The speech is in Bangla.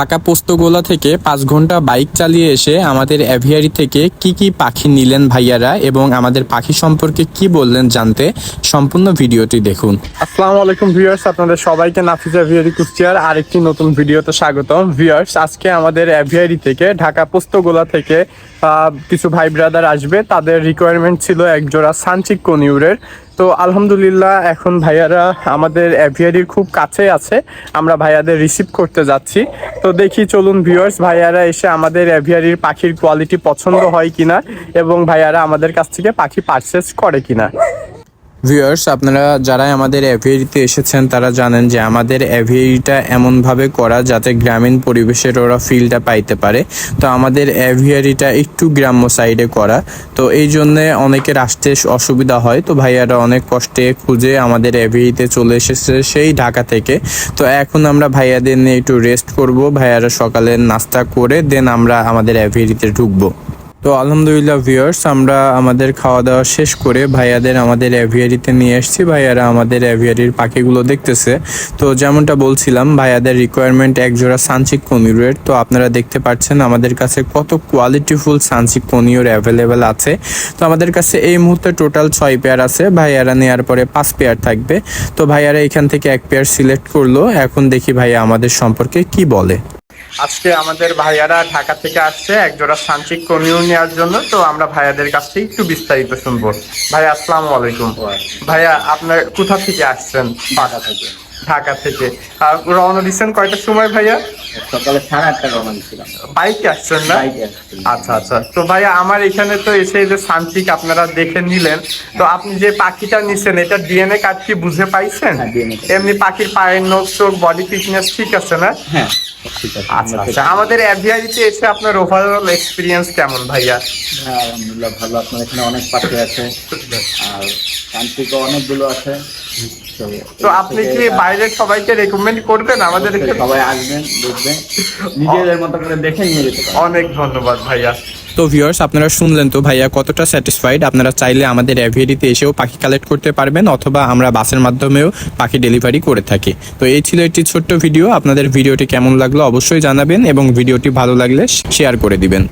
ঢাকা পোস্তগোলা থেকে পাঁচ ঘণ্টা বাইক চালিয়ে এসে আমাদের অ্যাভিয়ারি থেকে কি কি পাখি নিলেন ভাইয়ারা এবং আমাদের পাখি সম্পর্কে কি বললেন জানতে সম্পূর্ণ ভিডিওটি দেখুন। আসসালামু আলাইকুম ভিউয়ার্স, আপনাদের সবাইকে নাফিজ অ্যাভিয়ারি কুষ্টিয়ার আরেকটি নতুন ভিডিওতে স্বাগতম। ভিউয়ার্স, আজকে আমাদের অ্যাভিয়ারি থেকে ঢাকা পোস্তগোলা থেকে কিছু ভাই ব্রাদার আসবে, তাদের রিকোয়ারমেন্ট ছিল একজোড়া সানচিক কনিউরের তো আলহামদুলিল্লাহ, এখন ভাইয়ারা আমাদের অ্যাভিয়ারির খুব কাছে আছে, আমরা ভাইয়াদের রিসিভ করতে যাচ্ছি। তো দেখি, চলুন ভিউয়ার্স ভাইয়ারা এসে আমাদের অ্যাভিয়ারির পাখির কোয়ালিটি পছন্দ হয় কিনা, এবং ভাইয়ারা আমাদের কাছ থেকে পাখি পারচেস করে কিনা। ভিউয়ার্স আপনারা যারা আমাদের অ্যাভিয়ারিতে এসেছেন, তারা জানেন যে আমাদের অ্যাভিয়ারিটা এমনভাবে করা যাতে গ্রামীণ পরিবেশের ওরা ফিলটা পাইতে পারে। তো আমাদের অ্যাভিয়ারিটা একটু গ্রাম্য সাইডে করা। তো এই জন্যে অনেকের আসতে অসুবিধা হয়। তো ভাইয়ারা অনেক কষ্টে খুঁজে আমাদের অ্যাভিয়ারিতে চলে এসেছে সেই ঢাকা থেকে। তো এখন আমরা ভাইয়াদের নিয়ে একটু রেস্ট করব। ভাইয়ারা সকালে নাস্তা করে দেন আমরা আমাদের অ্যাভিয়ারিতে ঢুকবো। তো আলহামদুলিল্লাহ ভিউয়ার্স আমরা আমাদের খাওয়া দাওয়া শেষ করে ভাইয়াদের আমাদের অ্যাভিয়ারিতে নিয়ে এসেছি। ভাইয়ারা আমাদের অ্যাভিয়ারির পাখিগুলো দেখতেছে। তো যেমনটা বলছিলাম, ভাইয়াদের রিকোয়ারমেন্ট এক জোড়া সানচিক কনিউরের তো আপনারা দেখতে পাচ্ছেন আমাদের কাছে কত কোয়ালিটিফুল সানচিক কনিউর অ্যাভেলেবেল আছে। তো আমাদের কাছে এই মুহূর্তে টোটাল ছয় পেয়ার আছে। ভাইয়ারা নেওয়ার পরে পাঁচ পেয়ার থাকবে। তো ভাইয়ারা এখান থেকে এক পেয়ার সিলেক্ট করল। এখন দেখি ভাইয়া আমাদের সম্পর্কে কি বলে। আজকে আমাদের ভাইয়ারা ঢাকা থেকে আসছে একজোড়া জোড়া সানচিক কনিউ নেওয়ার জন্য। তো আমরা ভাইয়াদের কাছ থেকে একটু বিস্তারিত শুনব। ভাইয়া আসসালামু আলাইকুম। ভাইয়া আপনার কোথা থেকে আসছেন? ঢাকা থেকে। ঢাকা থেকে। আর রওনা দিচ্ছেন কয়টার সময় ভাইয়া? সকালে সাড়ে আটটা রওনা দিচ্ছিলাম। বাইকে আসছেন না? আচ্ছা আচ্ছা। তো ভাইয়া আমার এখানে তো এসে যে সানচিক আপনারা দেখে নিলেন তো আপনি যে পাখিটা নিছেন এটা ডিএনএ কার্ড কি বুঝে পাইছেন? হ্যাঁ। এমনি পাখির পায়ের নখ চোখ বডি ফিটনেস ঠিক আছে না? হ্যাঁ আচ্ছা আচ্ছা। আমাদের অ্যাভিয়ারিতে এসে আপনার ওভারঅল এক্সপিরিয়েন্স কেমন ভাইয়া? আলহামদুলিল্লাহ ভালো। আপনার এখানে অনেক পাখি আছে। আর শান্তিকও অনেকগুলো আছে। তো আপনি কি বাইরের সবাইকে রেকমেন্ড করবেন আমাদের? সবাই আসবেন দেখবেন। নিজেদের মতো করে দেখে নিয়ে যেতে অনেক ধন্যবাদ ভাইয়া। তো ভিউয়ার্স আপনারা শুনলেন তো ভাইয়া কতটা স্যাটিসফাইড আপনারা চাইলে আমাদের অ্যাভিয়ারিতে এসেও পাখি কালেক্ট করতে পারবেন অথবা আমরা বাসের মাধ্যমেও পাখি ডেলিভারি করে থাকি। তো এই ছিল একটি ছোট্ট ভিডিও আপনাদের ভিডিওটি কেমন লাগল অবশ্যই জানাবেন এবং ভিডিওটি ভালো লাগলে শেয়ার করে দিবেন।